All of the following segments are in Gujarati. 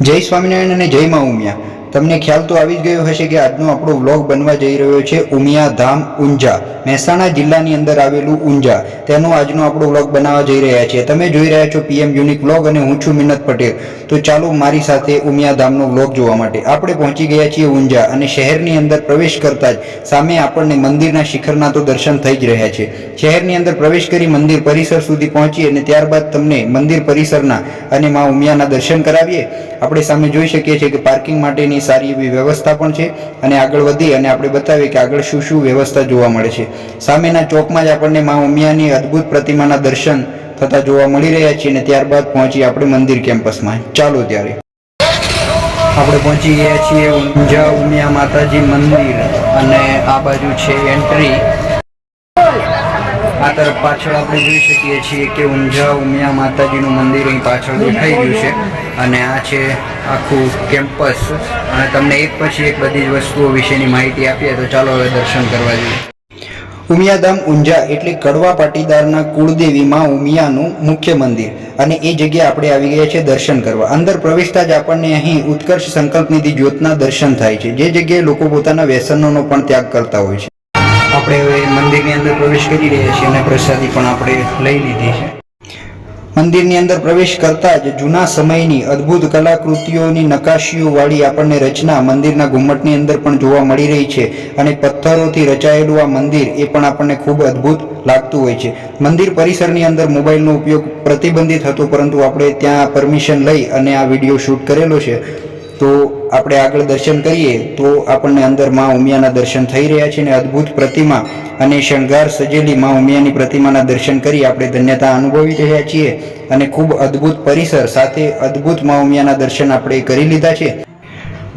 જય સ્વામિનારાયણ અને જય મા ઉમિયા. તમને ખ્યાલ તો આવી જ ગયો હશે કે આજનો આપણો વ્લોગ બનવા જઈ રહ્યો છે ઉમિયા ધામ ઊંઝા, મહેસાણા જિલ્લાની અંદર આવેલું ઊંઝા. તેનો આજનો આપણો વ્લોગ બનાવવા જઈ રહ્યા છીએ. તમે જોઈ રહ્યા છો પીએમ યુનિક વ્લોગ અને હું છું મિનત પટેલ. તો ચાલો મારી સાથે ઉમિયા ધામનો વ્લોગ જોવા માટે. આપણે પહોંચી ગયા છીએ ઊંઝા અને શહેરની અંદર પ્રવેશ કરતા જ સામે આપણને મંદિરના શિખરના તો દર્શન થઈ જ રહ્યા છે. શહેરની અંદર પ્રવેશ કરી મંદિર પરિસર સુધી પહોંચી અને ત્યારબાદ તમને મંદિર પરિસરના અને મા ઉમિયાના દર્શન કરાવીએ. આપણે સામે જોઈ શકીએ છીએ કે પાર્કિંગ માટેની સારી એવી વ્યવસ્થા પણ છે અને આગળ વધી અને આપણે બતાવીએ કે આગળ શું શું વ્યવસ્થા જોવા મળે છે. સામેના ચોકમાં જ આપણને મા ઉમિયાની અદ્ભુત પ્રતિમાના દર્શન થતા જોવા મળી રહ્યા છીએ અને ત્યારબાદ પહોંચી આપણે મંદિર કેમ્પસમાં. ચાલો ત્યારે. આપણે પહોંચી ગયા છીએ ઊંઝા ઉમિયા માતાજી મંદિર અને આ બાજુ છે એન્ટ્રી. આ તરફ પાછળ આપણે જોઈ શકીએ છીએ કે ઊંઝા ઉમિયા માતાજીનું મંદિર અહીં પાછળ દેખાઈ ગયું છે. અને આ છે આખું કેમ્પસ. અને તમને એક પછી એક બધી જ વસ્તુઓ વિશેની માહિતી આપીએ તો ચાલો હવે દર્શન કરવા જઈએ. ઉમિયાધામ ઊંઝા એટલે કડવા પાટીદારના કુળદેવીમાં ઉમિયાનું મુખ્ય મંદિર. અને એ જગ્યાએ આપણે આવી ગયા છે દર્શન કરવા. અંદર પ્રવેશતા જ આપણને અહીં ઉત્કર્ષ સંકલ્પ નિધિ જ્યોતના દર્શન થાય છે. જે જગ્યાએ લોકો પોતાના વ્યસનોનો પણ ત્યાગ કરતા હોય છે. આપણે હવે મંદિરની અંદર પ્રવેશ કરી રહ્યા છીએ અને પ્રસાદી પણ આપણે લઈ લીધી છે. મંદિરની અંદર પ્રવેશ કરતા જ જૂના સમયની અદ્ભુત કલાકૃતિઓની નકાશીઓ વાળી આપણને રચના મંદિરના ઘુમ્મટની અંદર પણ જોવા મળી રહી છે અને પથ્થરોથી રચાયેલું આ મંદિર એ પણ આપણને ખૂબ અદ્ભુત લાગતું હોય છે. મંદિર પરિસરની અંદર મોબાઈલનો ઉપયોગ પ્રતિબંધિત હતો પરંતુ આપણે ત્યાં પરમિશન લઈ અને આ વીડિયો શૂટ કરેલો છે. તો આપણે આગળ દર્શન કરીએ, તો આપણને અંદરમાં ઉમિયાના દર્શન થઈ રહ્યા છે અને અદ્ભુત પ્રતિમા અને શણગાર સજેલી મા ઉમિયાની પ્રતિમાના દર્શન કરી આપણે ધન્યતા અનુભવી રહ્યા છીએ અને ખૂબ અદ્ભુત પરિસર સાથે અદ્ભુત મા ઉમિયાના દર્શન આપણે કરી લીધા છે.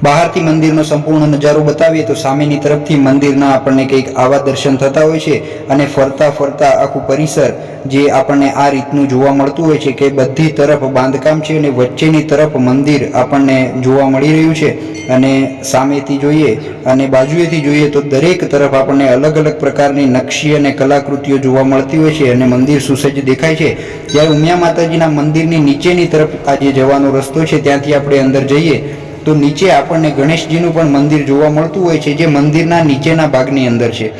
બહારથી મંદિરનો સંપૂર્ણ નજારો બતાવીએ તો સામેની તરફથી મંદિરના આપણને કંઈક આવા દર્શન થતા હોય છે અને ફરતા ફરતા આખું પરિસર જે આપણને આ રીતનું જોવા મળતું હોય છે કે બધી તરફ બાંધકામ છે અને વચ્ચેની તરફ મંદિર આપણને જોવા મળી રહ્યું છે અને સામેથી જોઈએ અને બાજુએથી જોઈએ તો દરેક તરફ આપણને અલગ અલગ પ્રકારની નકશી અને કલાકૃતિઓ જોવા મળતી હોય છે અને મંદિર સુસજ્જ દેખાય છે. ત્યારે ઉમિયા માતાજીના મંદિરની નીચેની તરફ આ જે જવાનો રસ્તો છે ત્યાંથી આપણે અંદર જઈએ તો નીચે આપણને ગણેશજીનું પણ મંદિર જોવા મળતું હોય છે, જે મંદિરના નીચેના ભાગની અંદર છે.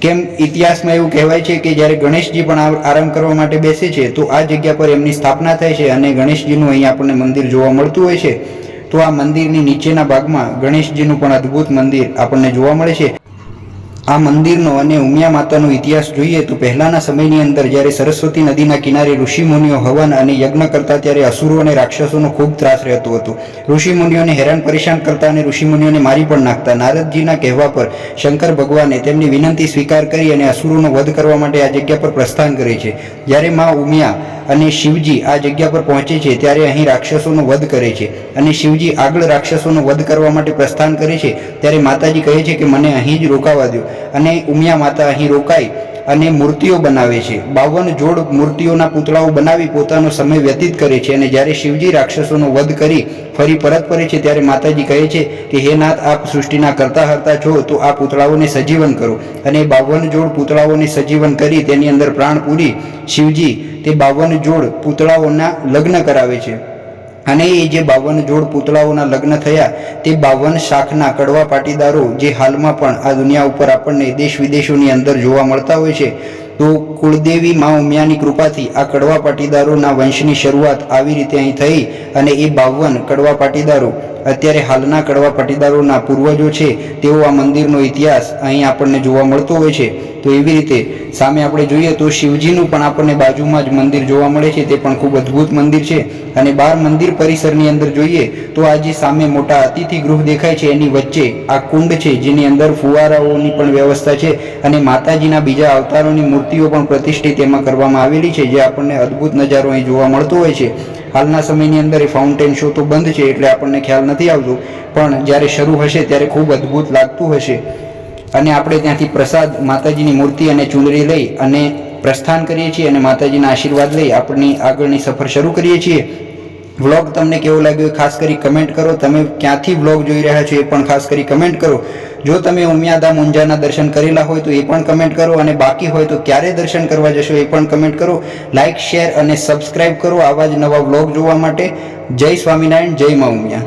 કેમ ઇતિહાસમાં એવું કહેવાય છે કે જ્યારે ગણેશજી પણ આરામ કરવા માટે બેસે છે, તો આ જગ્યા પર એમની સ્થાપના થાય છે અને ગણેશજીનું અહીં આપણને મંદિર જોવા મળતું હોય છે. તો આ મંદિરની નીચેના ભાગમાં ગણેશજીનું પણ અદ્ભુત મંદિર આપણને જોવા મળે છે. આ મંદિરનો અને ઉમિયા માતાનો ઇતિહાસ જોઈએ તો પહેલાના સમયની અંદર જ્યારે સરસ્વતી નદીના કિનારે ઋષિમુનિઓ હવન અને યજ્ઞ કરતા ત્યારે અસુરો અને રાક્ષસોનો ખૂબ ત્રાસ રહેતો હતો. ઋષિમુનિઓને હેરાન પરેશાન કરતા અને ઋષિમુનિઓને મારી પણ નાખતા. નારદજીના કહેવા પર શંકર ભગવાને તેમની વિનંતી સ્વીકાર કરી અને અસુરોનો વધ કરવા માટે આ જગ્યા પર પ્રસ્થાન કરે છે. જ્યારે મા ઉમિયા અને શિવજી આ જગ્યા પર પહોંચે છે, ત્યારે અહીં રાક્ષસોનો વધ કરે છે અને શિવજી આગળ રાક્ષસોનો વધ કરવા માટે પ્રસ્થાન કરે છે. ત્યારે માતાજી કહે છે કે, મને અહીં જ રોકાવા દો અને ઉમિયા માતા અહીં રોકાઈ અને મૂર્તિઓ બનાવે છે. બાવન જોડ મૂર્તિઓના પૂતળાઓ બનાવી પોતાનો સમય વ્યતીત કરે છે અને જ્યારે શિવજી રાક્ષસોનો વધ કરી ફરી પરત ફરે છે ત્યારે માતાજી કહે છે કે, હે નાથ, આપ સૃષ્ટિના કરતા હરતા છો, તો આ પૂતળાઓને સજીવન કરો. અને બાવન જોડ પૂતળાઓને સજીવન કરી તેની અંદર પ્રાણ પૂરી શિવજી તે બાવન જોડ પૂતળાઓના લગ્ન કરાવે છે. અને એ જે બાવન જોડ પૂતળાઓના લગ્ન થયા, તે બાવન શાખના કડવા પાટીદારો જે હાલમાં પણ આ દુનિયા ઉપર આપણને દેશ વિદેશોની અંદર જોવા મળતા હોય છે, તો કુળદેવી મા ઉમિયાની કૃપાથી આ કડવા પાટીદારોના વંશની શરૂઆત આવી રીતે અહીં થઈ અને એ બાવન કડવા પાટીદારો અત્યારે હાલના કડવા પાટીદારોના પૂર્વજો છે તેવો આ મંદિરનો ઇતિહાસ અહીં આપણને જોવા મળતો હોય છે. તો એવી રીતે સામે આપણે જોઈએ તો શિવજીનું પણ આપણને બાજુમાં જ મંદિર જોવા મળે છે, તે પણ ખૂબ અદ્ભુત મંદિર છે. અને બાર મંદિર પરિસરની અંદર જોઈએ તો આ જે સામે મોટા અતિથિ ગૃહ દેખાય છે, એની વચ્ચે આ કુંડ છે, જેની અંદર ફુવારાઓની પણ વ્યવસ્થા છે અને માતાજીના બીજા અવતારોની મૂર્તિઓ પણ પ્રતિષ્ઠિત એમાં કરવામાં આવેલી છે, જે આપણને અદ્ભુત નજારો અહીં જોવા મળતો હોય છે. હાલના સમયની અંદર એ ફાઉન્ટેન શો તો બંધ છે એટલે આપણને ખ્યાલ નથી આવતો. પણ જ્યારે શરૂ હશે ત્યારે ખૂબ અદ્ભુત લાગતું હશે. અને આપણે ત્યાંથી પ્રસાદ, માતાજીની મૂર્તિ અને ચુંદડી લઈ અને પ્રસ્થાન કરીએ છીએ અને માતાજીના આશીર્વાદ લઈ આપણી આગળની સફર શરૂ કરીએ છીએ. વ્લોગ તમને કેવો લાગ્યો ખાસ કરી કમેન્ટ કરો. તમે ક્યાંથી વ્લોગ જોઈ રહ્યા છો એ પણ ખાસ કરી કમેન્ટ કરો. જો તમે ઉમિયાધામ ઊંઝાના દર્શન કરેલા હોય તો એ પણ કમેન્ટ કરો અને બાકી હોય તો ક્યારે દર્શન કરવા જશો એ પણ કમેન્ટ કરો. લાઇક શેર અને સબસ્ક્રાઇબ કરો આવા જ નવા વ્લોગ જોવા માટે. જય સ્વામિનારાયણ, જય મા ઉમિયા.